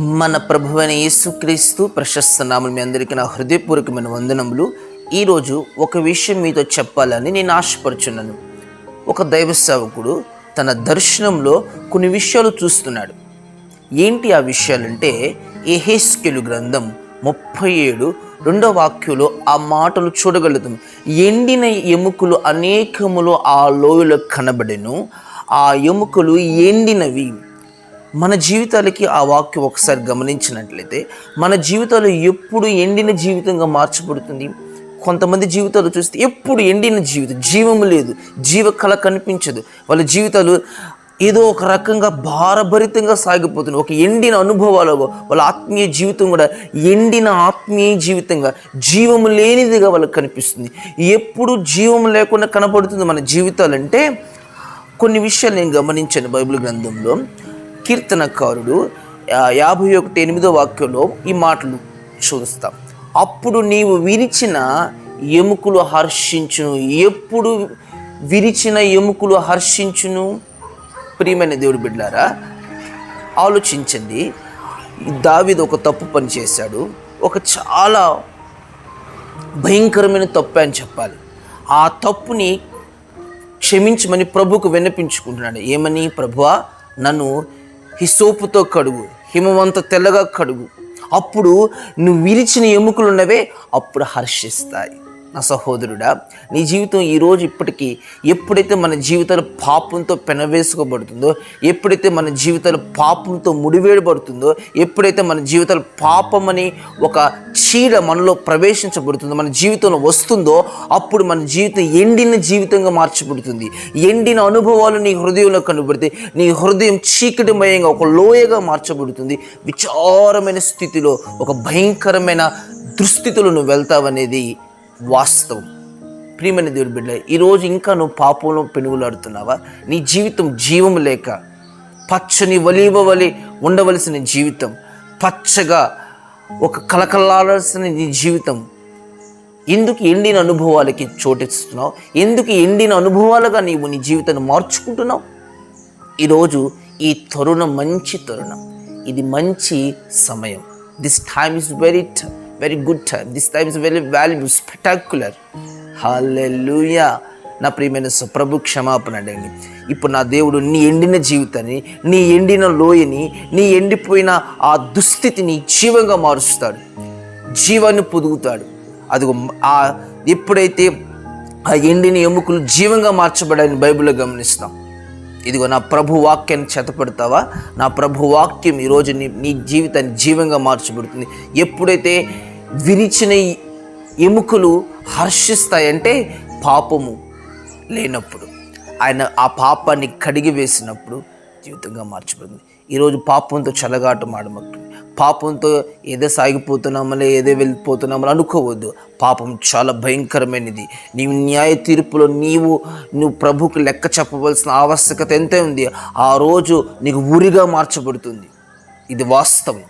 మన ప్రభువైన యేసుక్రీస్తు ప్రశస్త నామలు మీ అందరికీ నా హృదయపూర్వకమైన వందనములు. ఈరోజు ఒక విషయం మీతో చెప్పాలని నేను ఆశపడుచున్నాను. ఒక దైవ సేవకుడు తన దర్శనంలో కొన్ని విషయాలు చూస్తున్నాడు. ఏంటి ఆ విషయాలంటే ఎహెస్కెలు గ్రంథం ముప్పై ఏడు రెండో వాక్యంలో ఆ మాటలు చూడగలుగుతాం. ఎండిన ఎముకలు అనేకములు ఆ లోయలో కనబడెను. ఆ ఎముకలు ఎండినవి. మన జీవితాలకి ఆ వాక్యం ఒకసారి గమనించినట్లయితే మన జీవితాలు ఎప్పుడు ఎండిన జీవితంగా మార్చబడుతుంది? కొంతమంది జీవితాలు చూస్తే ఎప్పుడు ఎండిన జీవితం జీవము లేదు జీవ కళ కనిపించదు. వాళ్ళ జీవితాలు ఏదో ఒక రకంగా భారభరితంగా సాగిపోతుంది ఒక ఎండిన అనుభవాలు వాళ్ళ ఆత్మీయ జీవితం కూడా ఎండిన ఆత్మీయ జీవితంగా జీవము లేనిదిగా వాళ్ళకి కనిపిస్తుంది. ఎప్పుడు జీవం లేకుండా కనపడుతుంది మన జీవితాలంటే కొన్ని విషయాలు నేను గమనించాను బైబిల్ గ్రంథంలో. కీర్తనకారుడు యాభై ఒకటి ఎనిమిదో వాక్యంలో ఈ మాటలు చూస్తాం అప్పుడు నీవు విరిచిన ఎముకలు హర్షించును. ఎప్పుడు విరిచిన ఎముకలు హర్షించును? ప్రియమైన దేవుడు బిడ్డారా ఆలోచించండి. దావిది ఒక తప్పు పని చేశాడు. ఒక చాలా భయంకరమైన తప్పు అని చెప్పాలి. ఆ తప్పుని క్షమించమని ప్రభుకు విన్నపించుకుంటున్నాడు. ఏమని ప్రభువా నన్ను హిసోపుతో కడుగు హిమవంత తెల్లగా కడుగు. అప్పుడు నువ్వు విరిచిన ఎముకలు ఉన్నవే అప్పుడు హర్షిస్తాయి. నా సహోదరుడా నీ జీవితం ఈరోజు ఇప్పటికీ ఎప్పుడైతే మన జీవితాలు పాపంతో పెనవేసుకోబడుతుందో ఎప్పుడైతే మన జీవితాలు పాపంతో ముడివేయబడుతుందో ఎప్పుడైతే మన జీవితాలు పాపమని ఒక చీడ మనలో ప్రవేశించబడుతుందో మన జీవితంలో వస్తుందో అప్పుడు మన జీవితం ఎండిన జీవితంగా మార్చబడుతుంది. ఎండిన అనుభవాలు నీ హృదయంలో కనబడితే నీ హృదయం చీకటిమయంగా ఒక లోయగా మార్చబడుతుంది. విచారమైన స్థితిలో ఒక భయంకరమైన దుస్థితులు నువ్వు వెళ్తావనేది వాస్తవం. ప్రియమైన దేవుడి బిడ్డ ఈరోజు ఇంకా నువ్వు పాపంలో పెనుగులాడుతున్నావా? నీ జీవితం జీవం లేక పచ్చని వలీవ వలి ఉండవలసిన జీవితం పచ్చగా ఒక కలకలాడాల్సిన నీ జీవితం. ఎందుకు ఎండిన అనుభవాలకి చోటిస్తున్నావు ఎందుకు ఎండిన అనుభవాలుగా నీవు నీ జీవితాన్ని మార్చుకుంటున్నావు? ఈరోజు ఈ తరుణం మంచి తరుణం. ఇది మంచి సమయం. This time is very very good time this time is very valuable spectacular hallelujah నా ప్రియమైన స- ప్రభు క్షమాపణ అడగండి ఇప్పుడు నా దేవుడు నీ ఎండిన జీవితాన్ని నీ ఎండిన లోయని నీ ఎండిపోయిన ఆ దుస్థితిని జీవంగా మారుస్తాడు. జీవాన్ని పొదుగుతాడు. అదిగో ఆ ఎప్పుడైతే ఆ ఎండిన ఎముకలు జీవంగా మార్చబడాలని బైబిల్లో గమనిస్తాం. ఇదిగో నా ప్రభు వాక్యాన్ని చెతపెడతావా? నా ప్రభు వాక్యం ఈరోజు నీ నీ జీవితాన్ని జీవంగా మార్చబడుతుంది. ఎప్పుడైతే విరిచిన ఎముకలు హర్షిస్తాయంటే పాపము లేనప్పుడు. ఆయన ఆ పాపాన్ని కడిగి వేసినప్పుడు జీవితంగా మార్చబడింది. ఈరోజు పాపంతో చలగాటం ఆడమక్కండి పాపంతో ఏదో సాగిపోతున్నామని ఏదో వెళ్ళిపోతున్నామని అనుకోవద్దు. పాపం చాలా భయంకరమైనది. నీవు న్యాయ తీర్పులో నీవు నువ్వు ప్రభుకు లెక్క చెప్పవలసిన ఆవశ్యకత ఎంతే ఉంది. ఆ రోజు నీకు ఊరిగా మార్చబడుతుంది. ఇది వాస్తవం.